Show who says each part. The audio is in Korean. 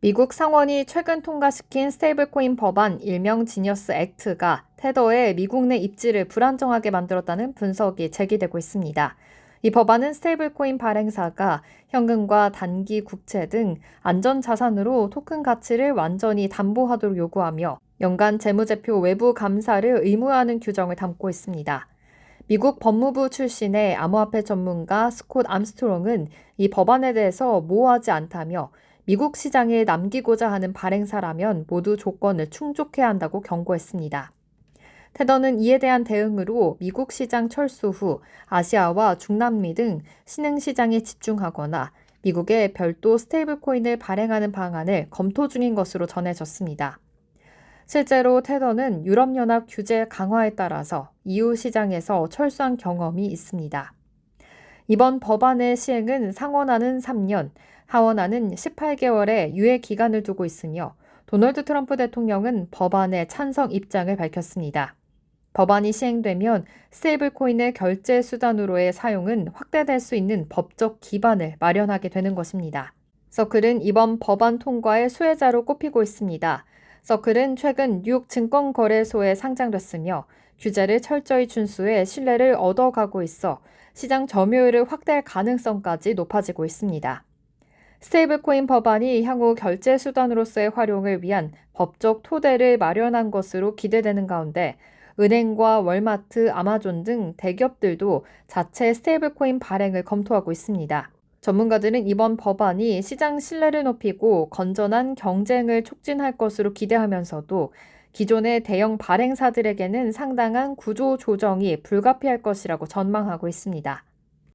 Speaker 1: 미국 상원이 최근 통과시킨 스테이블코인 법안 일명 지니어스 액트가 테더의 미국 내 입지를 불안정하게 만들었다는 분석이 제기되고 있습니다. 이 법안은 스테이블코인 발행사가 현금과 단기 국채 등 안전 자산으로 토큰 가치를 완전히 담보하도록 요구하며 연간 재무제표 외부 감사를 의무화하는 규정을 담고 있습니다. 미국 법무부 출신의 암호화폐 전문가 스콧 암스트롱은 이 법안에 대해서 모호하지 않다며 미국 시장에 남기고자 하는 발행사라면 모두 조건을 충족해야 한다고 경고했습니다. 테더는 이에 대한 대응으로 미국 시장 철수 후 아시아와 중남미 등 신흥 시장에 집중하거나 미국에 별도 스테이블 코인을 발행하는 방안을 검토 중인 것으로 전해졌습니다. 실제로 테더는 유럽연합 규제 강화에 따라서 EU 시장에서 철수한 경험이 있습니다. 이번 법안의 시행은 상원안은 3년, 하원안은 18개월의 유예 기간을 두고 있으며 도널드 트럼프 대통령은 법안의 찬성 입장을 밝혔습니다. 법안이 시행되면 스테이블 코인의 결제 수단으로의 사용은 확대될 수 있는 법적 기반을 마련하게 되는 것입니다. 서클은 이번 법안 통과의 수혜자로 꼽히고 있습니다. 서클은 최근 뉴욕 증권거래소에 상장됐으며 규제를 철저히 준수해 신뢰를 얻어가고 있어 시장 점유율을 확대할 가능성까지 높아지고 있습니다. 스테이블코인 법안이 향후 결제 수단으로서의 활용을 위한 법적 토대를 마련한 것으로 기대되는 가운데 은행과 월마트, 아마존 등 대기업들도 자체 스테이블코인 발행을 검토하고 있습니다. 전문가들은 이번 법안이 시장 신뢰를 높이고 건전한 경쟁을 촉진할 것으로 기대하면서도 기존의 대형 발행사들에게는 상당한 구조 조정이 불가피할 것이라고 전망하고 있습니다.